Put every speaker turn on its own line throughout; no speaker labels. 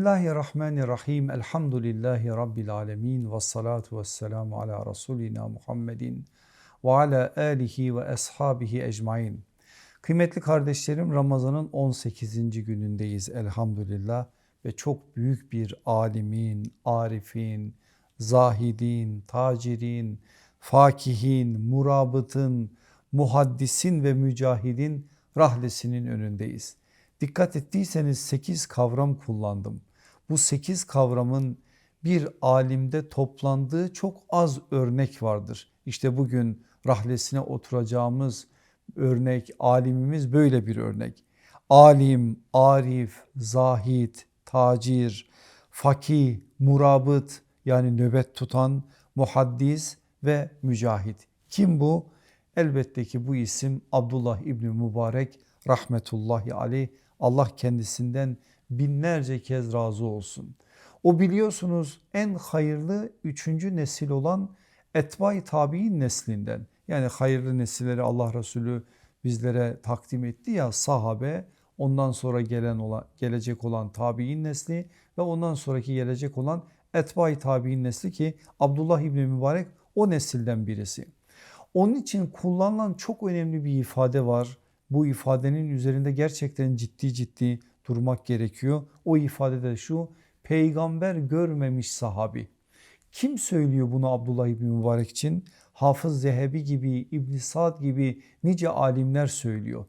Bismillahirrahmanirrahim. Elhamdülillahi Rabbil alemin. Ve salatu ve selamu ala Resulina Muhammedin ve ala alihi ve ashabihi ecmain. Kıymetli kardeşlerim Ramazan'ın 18. günündeyiz elhamdülillah ve çok büyük bir alimin, arifin, zahidin, tacirin, fakihin, murabıtın, muhaddisin ve mücahidin rahlesinin önündeyiz. Dikkat ettiyseniz 8 kavram kullandım. Bu 8 kavramın bir alimde toplandığı çok az örnek vardır. İşte bugün rahlesine oturacağımız örnek alimimiz böyle bir örnek. Alim, arif, zahid, tacir, fakih, murabıt yani nöbet tutan, muhaddis ve mücahit. Kim bu? Elbette ki bu isim Abdullah İbni Mübarek rahmetullahi aleyh Allah kendisinden binlerce kez razı olsun. O biliyorsunuz en hayırlı üçüncü nesil olan Etbay Tabi'in neslinden. Yani hayırlı nesilleri Allah Resulü bizlere takdim etti ya sahabe ondan sonra gelen olan, gelecek olan tabi'in nesli ve ondan sonraki gelecek olan Etbay Tabi'in nesli ki Abdullah İbni Mübarek o nesilden birisi. Onun için kullanılan çok önemli bir ifade var bu ifadenin üzerinde gerçekten ciddi ciddi durmak gerekiyor. O ifade de şu peygamber görmemiş sahabi. Kim söylüyor bunu Abdullah İbni Mübarek için? Hafız Zehebi gibi, İbn Sad gibi nice alimler söylüyor.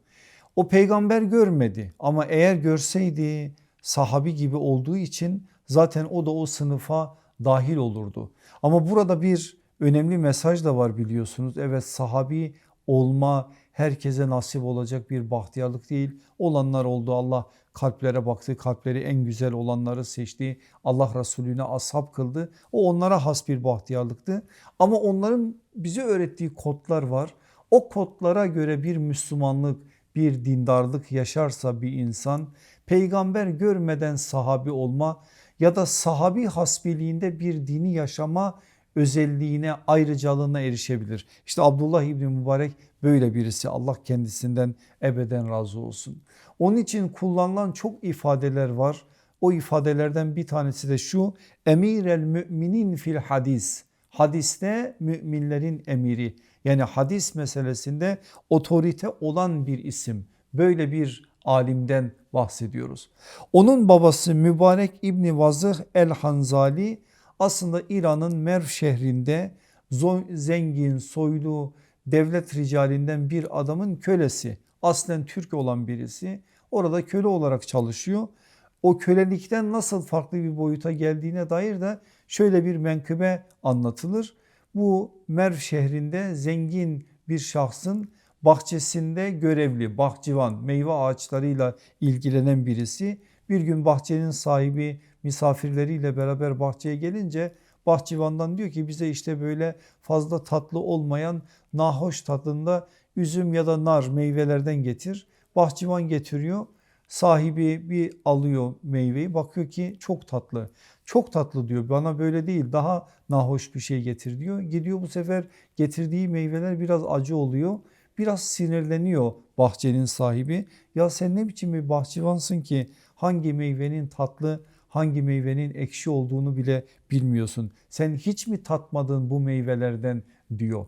O peygamber görmedi ama eğer görseydi sahabi gibi olduğu için zaten o da o sınıfa dahil olurdu. Ama burada bir önemli mesaj da var biliyorsunuz. Evet sahabi olma herkese nasip olacak bir bahtiyarlık değil. Olanlar oldu Allah kalplere baktı kalpleri en güzel olanları seçti. Allah Resulüne ashab kıldı. O onlara has bir bahtiyarlıktı. Ama onların bize öğrettiği kodlar var. O kodlara göre bir Müslümanlık bir dindarlık yaşarsa bir insan peygamber görmeden sahabi olma ya da sahabi hasbiliğinde bir dini yaşama özelliğine ayrıcalığına erişebilir. İşte Abdullah İbni Mübarek böyle birisi Allah kendisinden ebeden razı olsun. Onun için kullanılan çok ifadeler var. O ifadelerden bir tanesi de şu emir el müminin fil hadis. Hadiste müminlerin emiri yani hadis meselesinde otorite olan bir isim. Böyle bir alimden bahsediyoruz. Onun babası Mübarek İbni Vazıh el Hanzali aslında İran'ın Merv şehrinde zengin, soylu, devlet ricalinden bir adamın kölesi. Aslen Türk olan birisi orada köle olarak çalışıyor. O kölelikten nasıl farklı bir boyuta geldiğine dair de şöyle bir menkıbe anlatılır. Bu Merv şehrinde zengin bir şahsın bahçesinde görevli bahçıvan meyve ağaçlarıyla ilgilenen birisi. Bir gün bahçenin sahibi misafirleriyle beraber bahçeye gelince bahçıvandan diyor ki bize işte böyle fazla tatlı olmayan nahoş tadında üzüm ya da nar meyvelerden getir. Bahçıvan getiriyor. Sahibi bir alıyor meyveyi bakıyor ki çok tatlı. Çok tatlı diyor bana böyle değil daha nahoş bir şey getir diyor. Gidiyor bu sefer getirdiği meyveler biraz acı oluyor. Biraz sinirleniyor bahçenin sahibi. Ya sen ne biçim bir bahçıvansın ki hangi meyvenin tatlı hangi meyvenin ekşi olduğunu bile bilmiyorsun. Sen hiç mi tatmadın bu meyvelerden diyor.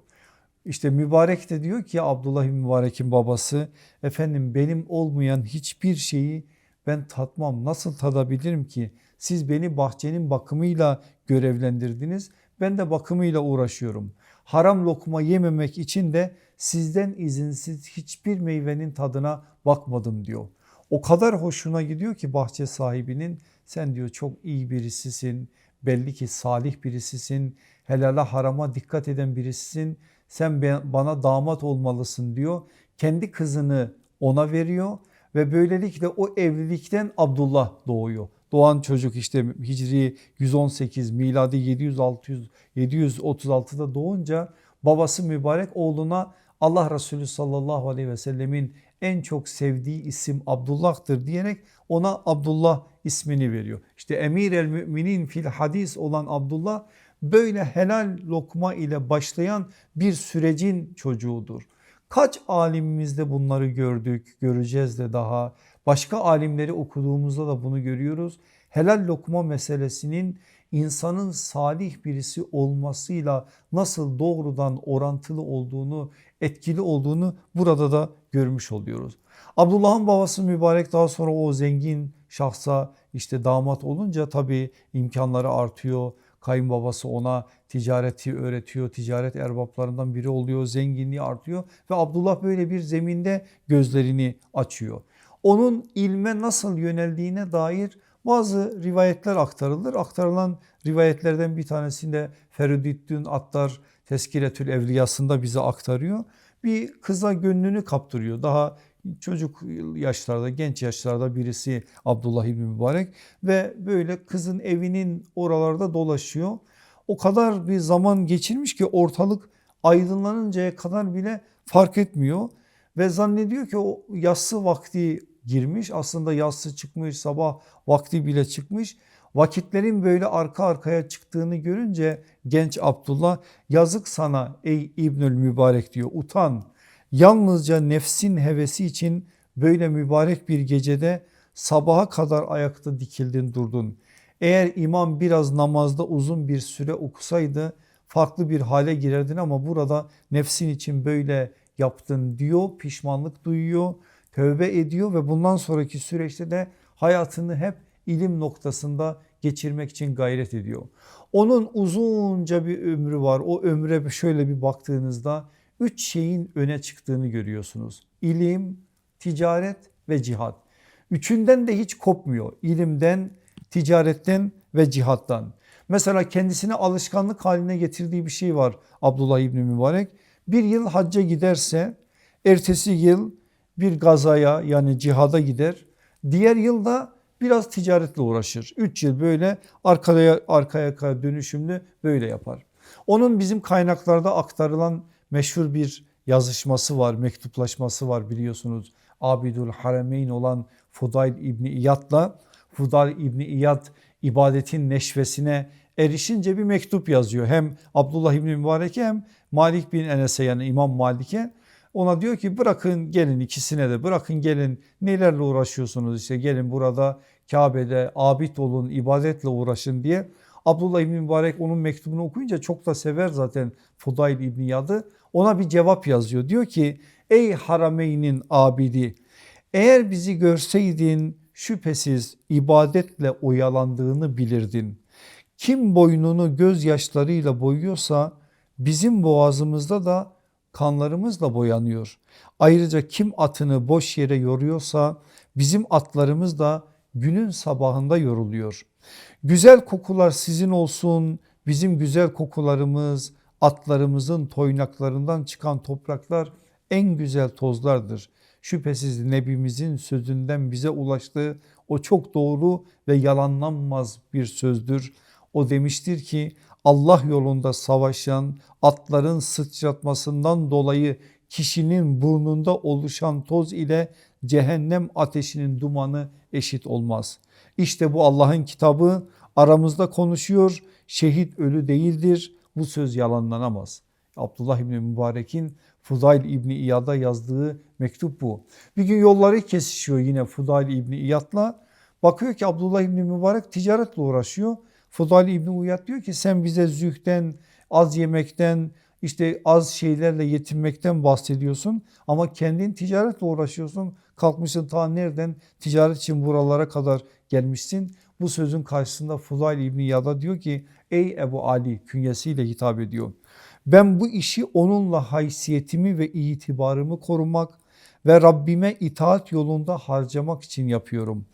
İşte mübarek de diyor ki Abdullah Mübarek'in babası efendim benim olmayan hiçbir şeyi ben tatmam nasıl tadabilirim ki siz beni bahçenin bakımıyla görevlendirdiniz ben de bakımıyla uğraşıyorum. Haram lokma yememek için de sizden izinsiz hiçbir meyvenin tadına bakmadım diyor. O kadar hoşuna gidiyor ki bahçe sahibinin sen diyor çok iyi birisisin, belli ki salih birisisin, helala harama dikkat eden birisisin, sen bana damat olmalısın diyor. Kendi kızını ona veriyor ve böylelikle o evlilikten Abdullah doğuyor. Doğan çocuk işte Hicri 118 miladi 700 600 736'da doğunca babası mübarek oğluna Allah Resulü sallallahu aleyhi ve sellemin en çok sevdiği isim Abdullah'tır diyerek ona Abdullah ismini veriyor. İşte emir el müminin fil hadis olan Abdullah böyle helal lokma ile başlayan bir sürecin çocuğudur. Kaç alimimizde bunları gördük, göreceğiz de daha. Başka alimleri okuduğumuzda da bunu görüyoruz. helal lokma meselesinin insanın salih birisi olmasıyla nasıl doğrudan orantılı olduğunu, etkili olduğunu burada da görmüş oluyoruz. Abdullah'ın babası mübarek daha sonra o zengin şahsa işte damat olunca tabii imkanları artıyor. Kayınbabası ona ticareti öğretiyor, ticaret erbaplarından biri oluyor, zenginliği artıyor ve Abdullah böyle bir zeminde gözlerini açıyor. Onun ilme nasıl yöneldiğine dair bazı rivayetler aktarılır. Aktarılan rivayetlerden bir tanesinde Feridüddin Attar Teskiretül Evliyasında bize aktarıyor. Bir kıza gönlünü kaptırıyor. Daha çocuk yaşlarda genç yaşlarda birisi Abdullah İbni Mübarek ve böyle kızın evinin oralarda dolaşıyor. O kadar bir zaman geçirmiş ki ortalık aydınlanıncaya kadar bile fark etmiyor ve zannediyor ki o yassı vakti girmiş. Aslında yassı çıkmış sabah vakti bile çıkmış. Vakitlerin böyle arka arkaya çıktığını görünce genç Abdullah yazık sana ey İbnül Mübarek diyor. Utan yalnızca nefsin hevesi için böyle mübarek bir gecede sabaha kadar ayakta dikildin durdun. Eğer imam biraz namazda uzun bir süre okusaydı farklı bir hale girerdin ama burada nefsin için böyle yaptın diyor pişmanlık duyuyor tövbe ediyor ve bundan sonraki süreçte de hayatını hep ilim noktasında geçirmek için gayret ediyor. Onun uzunca bir ömrü var o ömre şöyle bir baktığınızda üç şeyin öne çıktığını görüyorsunuz. İlim, ticaret ve cihat. Üçünden de hiç kopmuyor. İlimden, ticaretten ve cihattan. Mesela kendisine alışkanlık haline getirdiği bir şey var Abdullah İbni Mübarek. Bir yıl hacca giderse ertesi yıl bir gazaya yani cihada gider. Diğer yılda biraz ticaretle uğraşır. 3 yıl böyle arkaya arkaya dönüşümlü böyle yapar. Onun bizim kaynaklarda aktarılan meşhur bir yazışması var, mektuplaşması var biliyorsunuz. Abidül Harameyn olan Fudayl İbni İyad'la Fudayl İbni İyad ibadetin neşvesine erişince bir mektup yazıyor. Hem Abdullah İbni Mübarek'e hem Malik bin Enes'e yani İmam Malik'e. Ona diyor ki bırakın gelin ikisine de bırakın gelin nelerle uğraşıyorsunuz işte gelin burada Kabe'de abid olun ibadetle uğraşın diye. Abdullah İbni Mübarek onun mektubunu okuyunca çok da sever zaten Fudayl İbni Yad'ı. Ona bir cevap yazıyor diyor ki ey Harameyn'in abidi eğer bizi görseydin şüphesiz ibadetle oyalandığını bilirdin. Kim boynunu gözyaşlarıyla boyuyorsa bizim boğazımızda da kanlarımızla boyanıyor. Ayrıca kim atını boş yere yoruyorsa bizim atlarımız da günün sabahında yoruluyor. Güzel kokular sizin olsun bizim güzel kokularımız atlarımızın toynaklarından çıkan topraklar en güzel tozlardır. Şüphesiz Nebimizin sözünden bize ulaştığı o çok doğru ve yalanlanmaz bir sözdür. O demiştir ki Allah yolunda savaşan atların sıçratmasından dolayı kişinin burnunda oluşan toz ile cehennem ateşinin dumanı eşit olmaz. İşte bu Allah'ın kitabı aramızda konuşuyor. Şehit ölü değildir. Bu söz yalanlanamaz. Abdullah İbni Mübarek'in Fudayl İbni İyad'a yazdığı mektup bu. Bir gün yolları kesişiyor yine Fudayl İbni İyad'la. Bakıyor ki Abdullah İbni Mübarek ticaretle uğraşıyor. Fudayl İbni İyad diyor ki sen bize zühten, az yemekten, işte az şeylerle yetinmekten bahsediyorsun ama kendin ticaretle uğraşıyorsun. Kalkmışsın ta nereden ticaret için buralara kadar gelmişsin. Bu sözün karşısında Fudayl İbni Yada diyor ki ey Ebu Ali künyesiyle hitap ediyor. Ben bu işi onunla haysiyetimi ve itibarımı korumak ve Rabbime itaat yolunda harcamak için yapıyorum.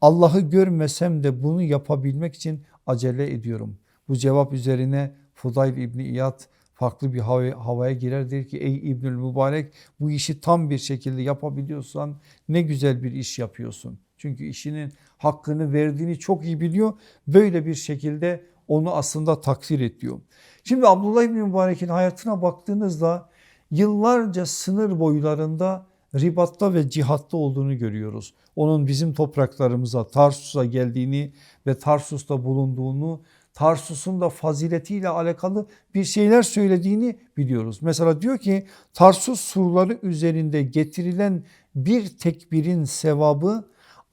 Allah'ı görmesem de bunu yapabilmek için acele ediyorum. Bu cevap üzerine Fudayl İbni İyad farklı bir havaya girer der ki ey İbnül Mübarek bu işi tam bir şekilde yapabiliyorsan ne güzel bir iş yapıyorsun. Çünkü işinin hakkını verdiğini çok iyi biliyor. Böyle bir şekilde onu aslında takdir ediyor. Şimdi Abdullah İbni Mübarek'in hayatına baktığınızda yıllarca sınır boylarında ribatta ve cihatta olduğunu görüyoruz. Onun bizim topraklarımıza Tarsus'a geldiğini ve Tarsus'ta bulunduğunu Tarsus'un da faziletiyle alakalı bir şeyler söylediğini biliyoruz. Mesela diyor ki Tarsus surları üzerinde getirilen bir tekbirin sevabı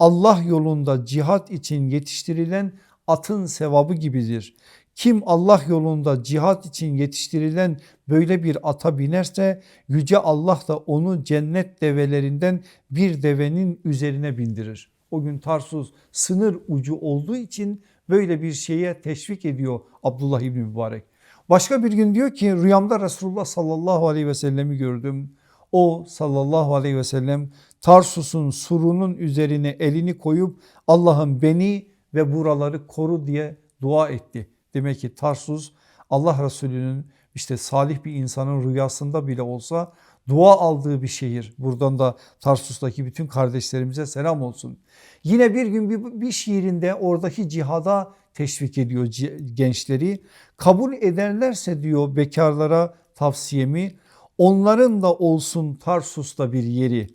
Allah yolunda cihat için yetiştirilen atın sevabı gibidir. Kim Allah yolunda cihat için yetiştirilen böyle bir ata binerse yüce Allah da onu cennet develerinden bir devenin üzerine bindirir. O gün Tarsus sınır ucu olduğu için böyle bir şeye teşvik ediyor Abdullah İbni Mübarek. Başka bir gün diyor ki rüyamda Resulullah sallallahu aleyhi ve sellemi gördüm. O sallallahu aleyhi ve sellem Tarsus'un surunun üzerine elini koyup Allah'ım beni ve buraları koru diye dua etti. Demek ki Tarsus Allah Resulü'nün işte salih bir insanın rüyasında bile olsa dua aldığı bir şehir. Buradan da Tarsus'taki bütün kardeşlerimize selam olsun. Yine bir gün bir, bir şiirinde oradaki cihada teşvik ediyor gençleri. Kabul ederlerse diyor bekarlara tavsiyemi onların da olsun Tarsus'ta bir yeri.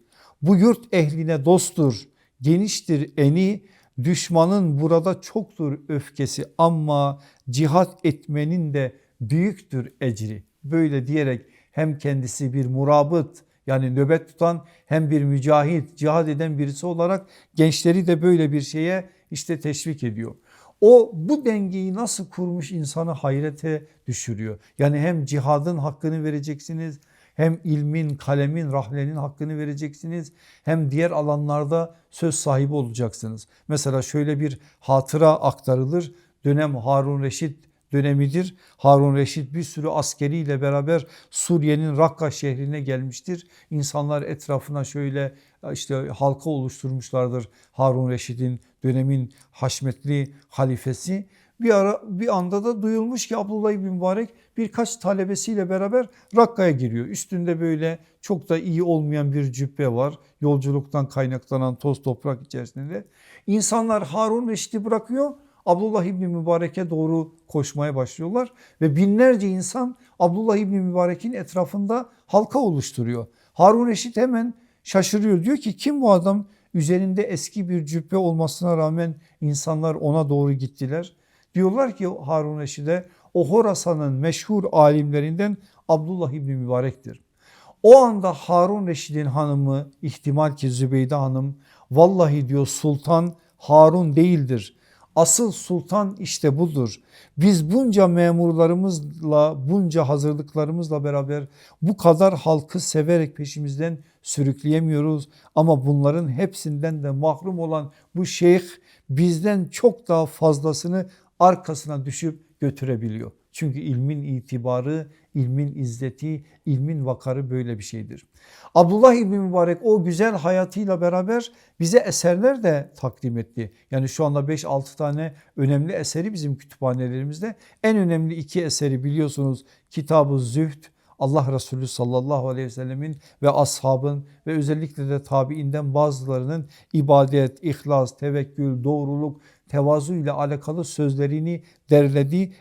Bu yurt ehline dosttur, geniştir eni, düşmanın burada çoktur öfkesi ama cihat etmenin de büyüktür ecri. Böyle diyerek hem kendisi bir murabıt yani nöbet tutan hem bir mücahit cihad eden birisi olarak gençleri de böyle bir şeye işte teşvik ediyor. O bu dengeyi nasıl kurmuş insanı hayrete düşürüyor. Yani hem cihadın hakkını vereceksiniz hem ilmin, kalemin, rahlenin hakkını vereceksiniz hem diğer alanlarda söz sahibi olacaksınız. Mesela şöyle bir hatıra aktarılır. Dönem Harun Reşit dönemidir. Harun Reşit bir sürü askeriyle beraber Suriye'nin Rakka şehrine gelmiştir. İnsanlar etrafına şöyle işte halka oluşturmuşlardır Harun Reşit'in dönemin haşmetli halifesi. Bir, ara, bir anda da duyulmuş ki Abdullah bin Mübarek birkaç talebesiyle beraber Rakka'ya giriyor. Üstünde böyle çok da iyi olmayan bir cübbe var. Yolculuktan kaynaklanan toz toprak içerisinde. İnsanlar Harun Reşit'i bırakıyor Abdullah İbni Mübarek'e doğru koşmaya başlıyorlar ve binlerce insan Abdullah İbni Mübarek'in etrafında halka oluşturuyor. Harun Reşit hemen şaşırıyor diyor ki kim bu adam üzerinde eski bir cübbe olmasına rağmen insanlar ona doğru gittiler. Diyorlar ki Harun Reşit'e o Horasan'ın meşhur alimlerinden Abdullah İbni Mübarek'tir. O anda Harun Reşid'in hanımı ihtimal ki Zübeyde hanım vallahi diyor sultan Harun değildir Asıl sultan işte budur. Biz bunca memurlarımızla bunca hazırlıklarımızla beraber bu kadar halkı severek peşimizden sürükleyemiyoruz. Ama bunların hepsinden de mahrum olan bu şeyh bizden çok daha fazlasını arkasına düşüp götürebiliyor. Çünkü ilmin itibarı, ilmin izzeti, ilmin vakarı böyle bir şeydir. Abdullah İbni Mübarek o güzel hayatıyla beraber bize eserler de takdim etti. Yani şu anda 5-6 tane önemli eseri bizim kütüphanelerimizde. En önemli iki eseri biliyorsunuz Kitab-ı Zühd, Allah Resulü sallallahu aleyhi ve sellemin ve ashabın ve özellikle de tabiinden bazılarının ibadet, ihlas, tevekkül, doğruluk, tevazu ile alakalı sözlerini derlediği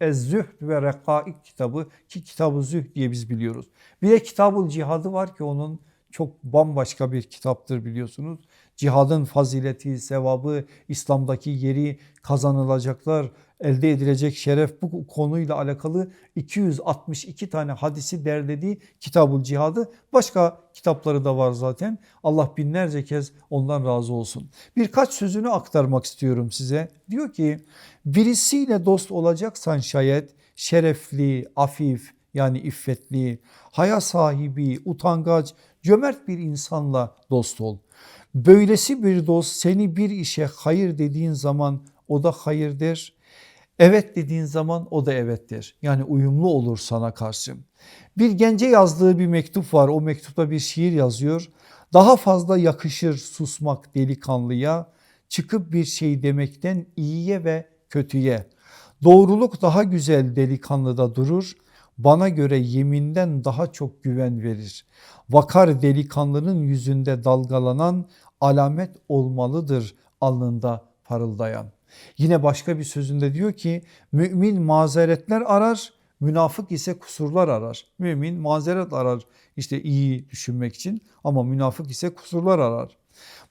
Ez-Zühd ve Rekaik kitabı ki kitabı Zühd diye biz biliyoruz. Bir de Kitabul Cihadı var ki onun çok bambaşka bir kitaptır biliyorsunuz. Cihadın fazileti, sevabı, İslam'daki yeri, kazanılacaklar, elde edilecek şeref bu konuyla alakalı 262 tane hadisi derlediği Kitabul Cihadı. Başka kitapları da var zaten. Allah binlerce kez ondan razı olsun. Birkaç sözünü aktarmak istiyorum size. Diyor ki birisiyle dost olacaksan şayet şerefli, afif yani iffetli, haya sahibi, utangaç, cömert bir insanla dost ol. Böylesi bir dost seni bir işe hayır dediğin zaman o da hayır der. Evet dediğin zaman o da evet der. Yani uyumlu olur sana karşı. Bir gence yazdığı bir mektup var. O mektupta bir şiir yazıyor. Daha fazla yakışır susmak delikanlıya, çıkıp bir şey demekten iyiye ve kötüye. Doğruluk daha güzel delikanlıda durur. Bana göre yeminden daha çok güven verir. Vakar delikanlının yüzünde dalgalanan alamet olmalıdır alnında parıldayan. Yine başka bir sözünde diyor ki mümin mazeretler arar münafık ise kusurlar arar. Mümin mazeret arar işte iyi düşünmek için ama münafık ise kusurlar arar.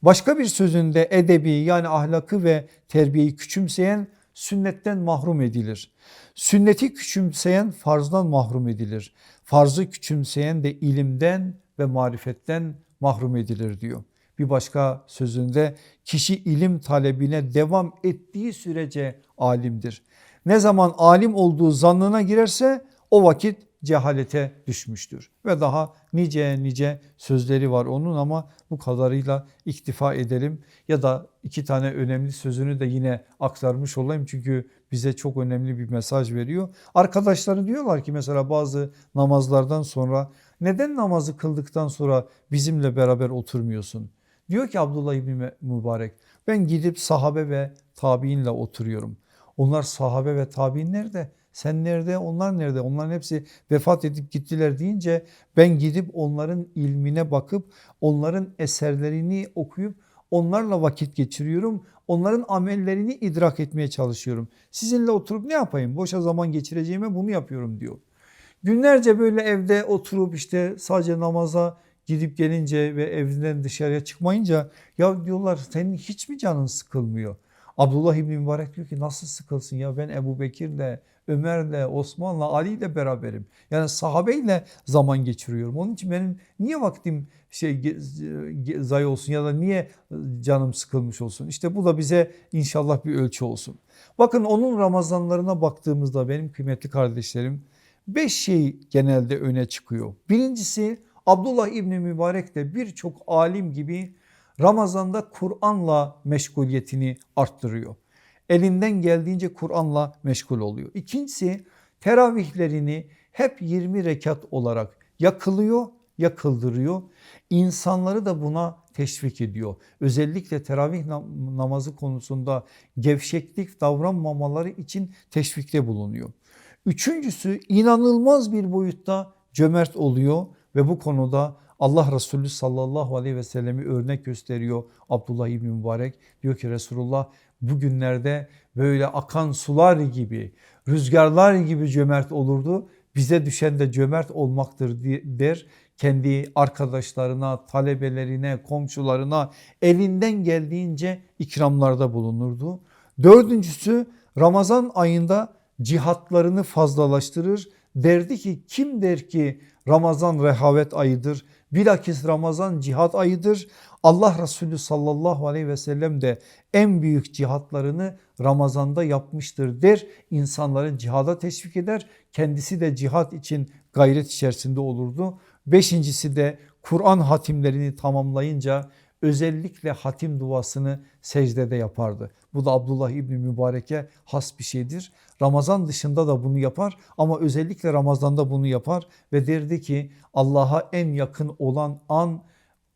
Başka bir sözünde edebi yani ahlakı ve terbiyeyi küçümseyen sünnetten mahrum edilir. Sünneti küçümseyen farzdan mahrum edilir. Farzı küçümseyen de ilimden ve marifetten mahrum edilir diyor. Bir başka sözünde kişi ilim talebine devam ettiği sürece alimdir. Ne zaman alim olduğu zannına girerse o vakit cehalete düşmüştür. Ve daha nice nice sözleri var onun ama bu kadarıyla iktifa edelim. Ya da iki tane önemli sözünü de yine aktarmış olayım çünkü bize çok önemli bir mesaj veriyor. Arkadaşları diyorlar ki mesela bazı namazlardan sonra neden namazı kıldıktan sonra bizimle beraber oturmuyorsun? Diyor ki Abdullah İbni Mübarek ben gidip sahabe ve tabiinle oturuyorum. Onlar sahabe ve tabiin nerede? Sen nerede? Onlar nerede? Onların hepsi vefat edip gittiler deyince ben gidip onların ilmine bakıp onların eserlerini okuyup onlarla vakit geçiriyorum. Onların amellerini idrak etmeye çalışıyorum. Sizinle oturup ne yapayım? Boşa zaman geçireceğime bunu yapıyorum diyor. Günlerce böyle evde oturup işte sadece namaza gidip gelince ve evinden dışarıya çıkmayınca ya diyorlar senin hiç mi canın sıkılmıyor? Abdullah İbni Mübarek diyor ki nasıl sıkılsın ya ben Ebu Bekir'le, Ömer'le, Osman'la, Ali'yle beraberim. Yani sahabeyle zaman geçiriyorum. Onun için benim niye vaktim şey zayi olsun ya da niye canım sıkılmış olsun? İşte bu da bize inşallah bir ölçü olsun. Bakın onun Ramazanlarına baktığımızda benim kıymetli kardeşlerim beş şey genelde öne çıkıyor. Birincisi Abdullah İbni Mübarek de birçok alim gibi Ramazanda Kur'an'la meşguliyetini arttırıyor. Elinden geldiğince Kur'an'la meşgul oluyor. İkincisi teravihlerini hep 20 rekat olarak yakılıyor, yakıldırıyor. İnsanları da buna teşvik ediyor. Özellikle teravih namazı konusunda gevşeklik davranmamaları için teşvikte bulunuyor. Üçüncüsü inanılmaz bir boyutta cömert oluyor ve bu konuda Allah Resulü sallallahu aleyhi ve sellemi örnek gösteriyor Abdullah İbni Mübarek. Diyor ki Resulullah bugünlerde böyle akan sular gibi rüzgarlar gibi cömert olurdu. Bize düşen de cömert olmaktır der. Kendi arkadaşlarına, talebelerine, komşularına elinden geldiğince ikramlarda bulunurdu. Dördüncüsü Ramazan ayında cihatlarını fazlalaştırır. Derdi ki kim der ki Ramazan rehavet ayıdır. Bilakis Ramazan cihat ayıdır. Allah Resulü sallallahu aleyhi ve sellem de en büyük cihatlarını Ramazan'da yapmıştır der. İnsanların cihada teşvik eder. Kendisi de cihat için gayret içerisinde olurdu. Beşincisi de Kur'an hatimlerini tamamlayınca özellikle hatim duasını secdede yapardı. Bu da Abdullah İbni Mübarek'e has bir şeydir. Ramazan dışında da bunu yapar ama özellikle Ramazan'da bunu yapar ve derdi ki Allah'a en yakın olan an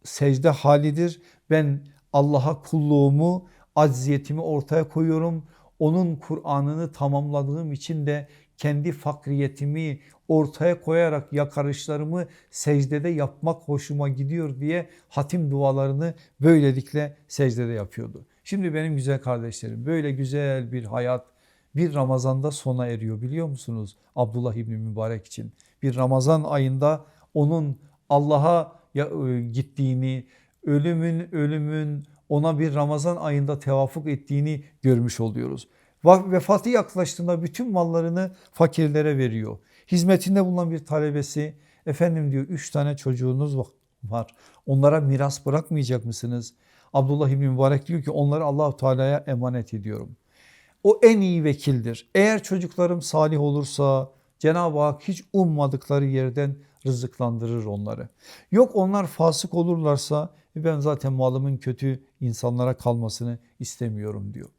secde halidir. Ben Allah'a kulluğumu, acziyetimi ortaya koyuyorum. Onun Kur'an'ını tamamladığım için de kendi fakriyetimi ortaya koyarak yakarışlarımı secdede yapmak hoşuma gidiyor diye hatim dualarını böylelikle secdede yapıyordu. Şimdi benim güzel kardeşlerim böyle güzel bir hayat bir Ramazan'da sona eriyor biliyor musunuz? Abdullah İbni Mübarek için bir Ramazan ayında onun Allah'a e, gittiğini, ölümün ölümün ona bir Ramazan ayında tevafuk ettiğini görmüş oluyoruz. Vefatı yaklaştığında bütün mallarını fakirlere veriyor. Hizmetinde bulunan bir talebesi efendim diyor üç tane çocuğunuz var onlara miras bırakmayacak mısınız? Abdullah İbni Mübarek diyor ki onları Allahu Teala'ya emanet ediyorum. O en iyi vekildir. Eğer çocuklarım salih olursa Cenab-ı Hak hiç ummadıkları yerden rızıklandırır onları. Yok onlar fasık olurlarsa ben zaten malımın kötü insanlara kalmasını istemiyorum diyor.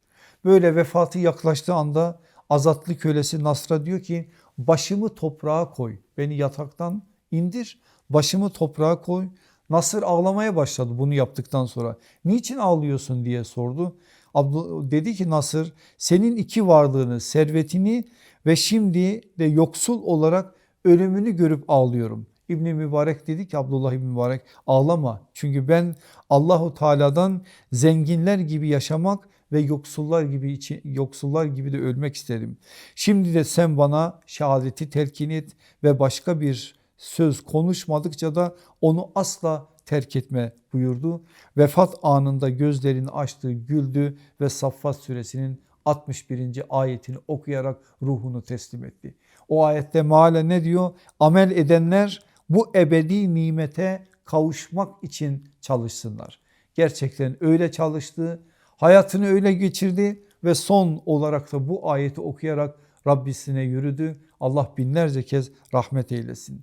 Böyle vefatı yaklaştığı anda azatlı kölesi Nasr'a diyor ki başımı toprağa koy beni yataktan indir başımı toprağa koy. Nasır ağlamaya başladı bunu yaptıktan sonra. Niçin ağlıyorsun diye sordu. Abdü, dedi ki Nasır senin iki varlığını servetini ve şimdi de yoksul olarak ölümünü görüp ağlıyorum. İbni Mübarek dedi ki Abdullah İbni Mübarek ağlama. Çünkü ben Allahu Teala'dan zenginler gibi yaşamak ve yoksullar gibi yoksullar gibi de ölmek istedim. Şimdi de sen bana şehadeti telkin et ve başka bir söz konuşmadıkça da onu asla terk etme buyurdu. Vefat anında gözlerini açtı, güldü ve Saffat suresinin 61. ayetini okuyarak ruhunu teslim etti. O ayette meale ne diyor? Amel edenler bu ebedi nimete kavuşmak için çalışsınlar. Gerçekten öyle çalıştı, hayatını öyle geçirdi ve son olarak da bu ayeti okuyarak Rabbisine yürüdü. Allah binlerce kez rahmet eylesin.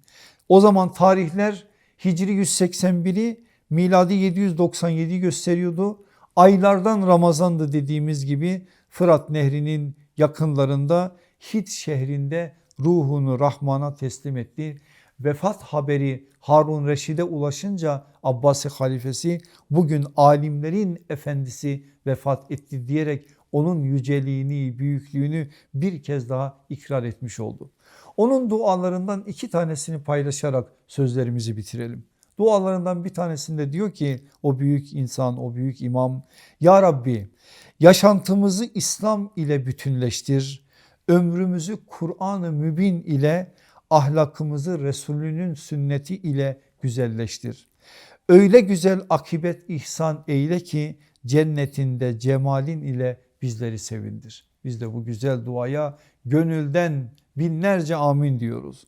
O zaman tarihler Hicri 181'i miladi 797 gösteriyordu. Aylardan Ramazan'dı dediğimiz gibi Fırat Nehri'nin yakınlarında Hit şehrinde ruhunu Rahman'a teslim etti. Vefat haberi Harun Reşid'e ulaşınca Abbasi halifesi bugün alimlerin efendisi vefat etti diyerek onun yüceliğini, büyüklüğünü bir kez daha ikrar etmiş oldu. Onun dualarından iki tanesini paylaşarak sözlerimizi bitirelim. Dualarından bir tanesinde diyor ki o büyük insan, o büyük imam, Ya Rabbi yaşantımızı İslam ile bütünleştir, ömrümüzü Kur'an-ı Mübin ile ahlakımızı Resulünün sünneti ile güzelleştir. Öyle güzel akibet ihsan eyle ki cennetinde cemalin ile bizleri sevindir. Biz de bu güzel duaya gönülden binlerce amin diyoruz.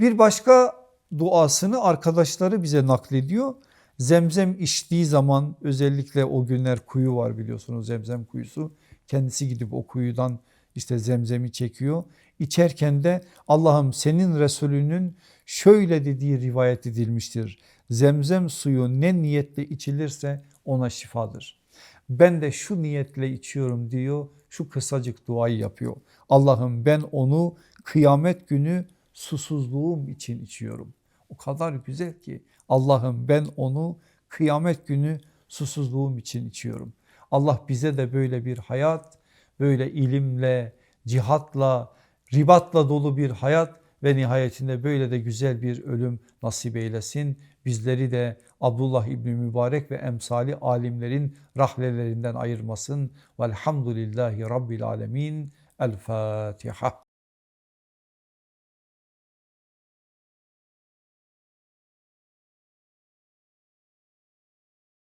Bir başka duasını arkadaşları bize naklediyor. Zemzem içtiği zaman özellikle o günler kuyu var biliyorsunuz zemzem kuyusu. Kendisi gidip o kuyudan işte zemzemi çekiyor. İçerken de Allah'ım senin Resulünün şöyle dediği rivayet edilmiştir. Zemzem suyu ne niyetle içilirse ona şifadır. Ben de şu niyetle içiyorum diyor. Şu kısacık duayı yapıyor. Allah'ım ben onu kıyamet günü susuzluğum için içiyorum. O kadar güzel ki Allah'ım ben onu kıyamet günü susuzluğum için içiyorum. Allah bize de böyle bir hayat, böyle ilimle, cihatla, ribatla dolu bir hayat ve nihayetinde böyle de güzel bir ölüm nasip eylesin. Bizleri de Abdullah İbni Mübarek ve emsali alimlerin rahlelerinden ayırmasın. Velhamdülillahi Rabbil Alemin. El Fatiha.